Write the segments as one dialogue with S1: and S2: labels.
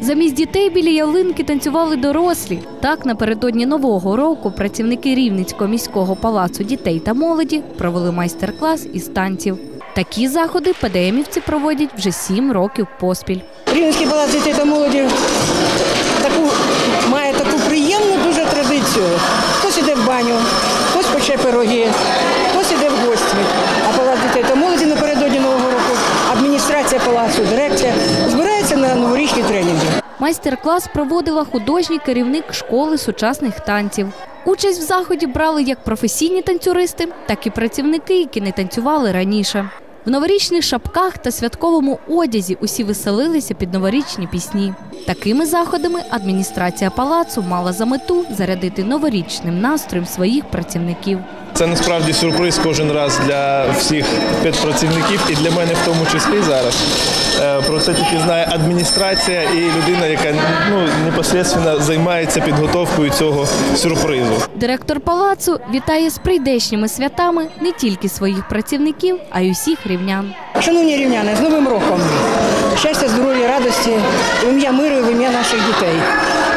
S1: Замість дітей біля ялинки танцювали дорослі. Так, напередодні нового року працівники Рівненського міського палацу дітей та молоді провели майстер-клас із танців. Такі заходи ПДМівці проводять вже сім років поспіль.
S2: Рівненський палац дітей та молоді таку, має таку приємну дуже традицію. Хтось іде в баню, хтось пече пироги, хтось іде в гості. А палац дітей та молоді напередодні Нового року, адміністрація дирекція збирається на новорічні тренінги.
S1: Майстер-клас проводила художній керівник школи сучасних танців. Участь в заході брали як професійні танцюристи, так і працівники, які не танцювали раніше. В новорічних шапках та святковому одязі усі веселилися під новорічні пісні. Такими заходами адміністрація палацу мала за мету зарядити новорічним настроєм своїх працівників.
S3: Це насправді сюрприз кожен раз для всіх педпрацівників і для мене в тому числі зараз. Е, Про це тільки знає адміністрація і людина, яка ну непосередньо займається підготовкою цього сюрпризу.
S1: Директор палацу вітає з прийдешніми святами не тільки своїх працівників, а й усіх рівнян.
S2: Шановні рівняни, з Новим роком! Щастя, здоров'я, радості, в ім'я миру, і в ім'я наших дітей.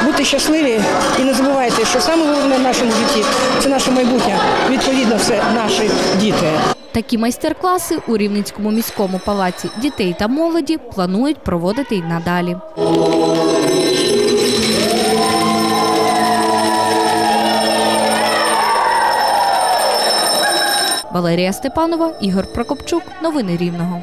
S2: Будьте щасливі і не забувайте, що саме головне в нашому житті це наше майбутнє. Відповідно, це наші діти.
S1: Такі майстер-класи у Рівненському міському палаці дітей та молоді планують проводити й надалі. Валерія Степанова, Ігор Прокопчук. Новини Рівного.